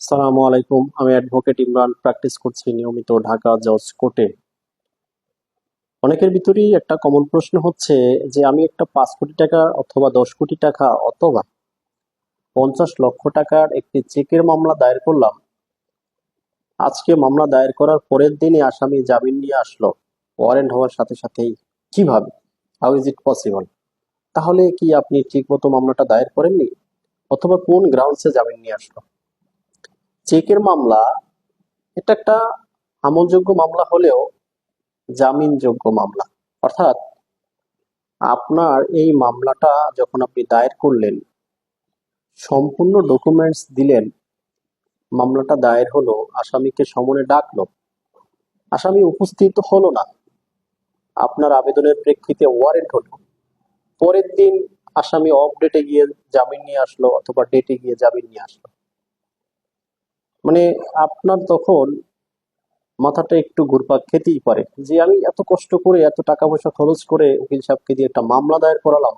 সালামু আলাইকুম, আমি অ্যাডভোকেট ইমরান, প্র্যাকটিস করছি নিয়মিত ঢাকা জজ কোর্টে। অনেকের ভিতরেই একটা কমন প্রশ্ন হচ্ছে যে, আমি একটা পাঁচ কোটি টাকা অথবা দশ কোটি টাকা অথবা পঞ্চাশ লক্ষ টাকার একটি চেকের মামলা দায়ের করলাম। আজকে মামলা দায়ের করার পরের দিনই আসামি জামিন নিয়ে আসলো। ওয়ারেন্ট হওয়ার সাথে সাথেই। কীভাবে? হাউ ইজ ইট পসিবল তাহলে কি আপনি ঠিকমতো মামলাটা দায়ের করেননি? অথবা কোন গ্রাউন্ডসে জামিন নিয়ে আসলো? চেকের মামলা, এটা একটা আমলযোগ্য মামলা হলেও জামিনযোগ্য মামলা। অর্থাৎ আপনার এই মামলাটা যখন আপনি দায়ের করলেন, সম্পূর্ণ ডকুমেন্টস দিলেন, মামলাটা দায়ের হলো, আসামিকে সমনে ডাকলো। আসামি উপস্থিত হলো না। আপনার আবেদনের প্রেক্ষিতে ওয়ারেন্ট হলো। পরের দিন আসামি অফ ডেটে গিয়ে জামিন নিয়ে আসলো অথবা ডেটে গিয়ে জামিন নিয়ে আসলো। মানে আপনার তখন মাথাটা একটু ঘুরপাক খেতেই পারে। যে আমি এত কষ্ট করে, এত টাকা পয়সা খরচ করে উকিল সাহেবকে দিয়ে একটা মামলা দায়ের করালাম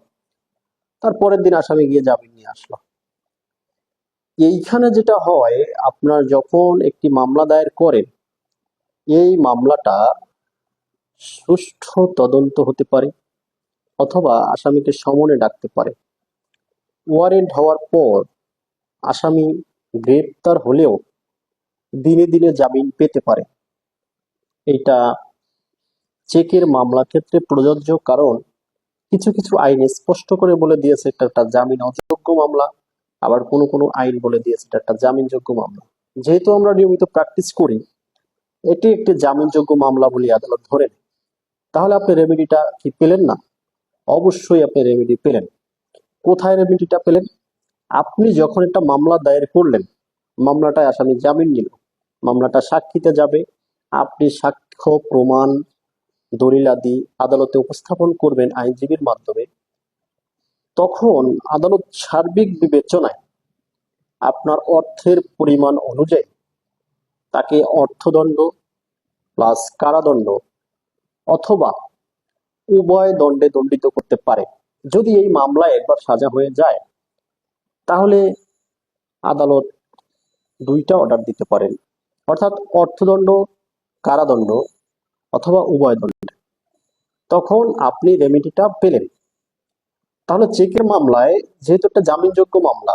তারপরের দিন আসামি গিয়ে জামিন নিয়ে আসলো। এইখানে যেটা হয়, আপনার যখন একটি মামলা দায়ের করেন, এই মামলাটা সুষ্ঠু তদন্ত হতে পারে অথবা আসামিকে সমনে ডাকতে পারে। ওয়ারেন্ট হওয়ার পর আসামি গ্রেপ্তার হলেও দিনে দিনে জামিন পেতে পারে। এটা চেকের মামলা ক্ষেত্রে প্রযোজ্য কারণ কিছু কিছু আইন স্পষ্ট করে বলে দিয়েছে, এটা একটা জামিন অযোগ্য মামলা। আবার কোনো কোনো আইন বলে দিয়েছে, এটা একটা জামিনযোগ্য মামলা। যেহেতু আমরা নিয়মিত প্র্যাকটিস করি, এটি একটি জামিনযোগ্য মামলা বলে আদালত ধরে। তাহলে আপনি রেমেডিটা কি পেলেন না? অবশ্যই আপনি রেমেডি পেলেন। কোথায় রেমেডিটা পেলেন? আপনি যখন একটা মামলা দায়ের করলেন, মামলাটায় আসামি জামিন নিল। মামলাটা সাক্ষীতে যাবে। আপনি সাক্ষ্য, প্রমাণ দলিলাদি আদালতে উপস্থাপন করবেন আইনজীবীর মাধ্যমে। তখন আদালত সার্বিক বিবেচনায় আপনার অর্থের পরিমাণ অনুযায়ী তাকে অর্থদণ্ড প্লাস কারাদণ্ড অথবা উভয় দণ্ডে দণ্ডিত করতে পারে। যদি এই মামলায় একবার সাজা হয়ে যায়, তাহলে আদালত দুইটা অর্ডার দিতে পারেন। অর্থাৎ অর্থদণ্ড, কারাদণ্ড অথবা উভয় দণ্ড। তখন আপনি রেমিডিটা পেলেন। তাহলে চেকের মামলায় যেহেতু একটা জামিনযোগ্য মামলা,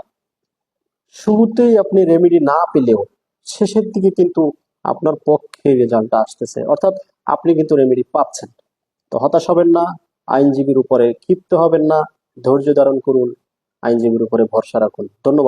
শুরুতেই আপনি রেমিডি না পেলেও শেষের দিকে কিন্তু আপনার পক্ষে রেজাল্টটা আসতেছে। অর্থাৎ আপনি কিন্তু রেমিডি পাচ্ছেন। তো হতাশ হবেন না, আইনজীবীর উপরে ক্ষিপ্ত হবেন না, ধৈর্য ধারণ করুন, আইনজীবীর উপরে ভরসা রাখুন। ধন্যবাদ।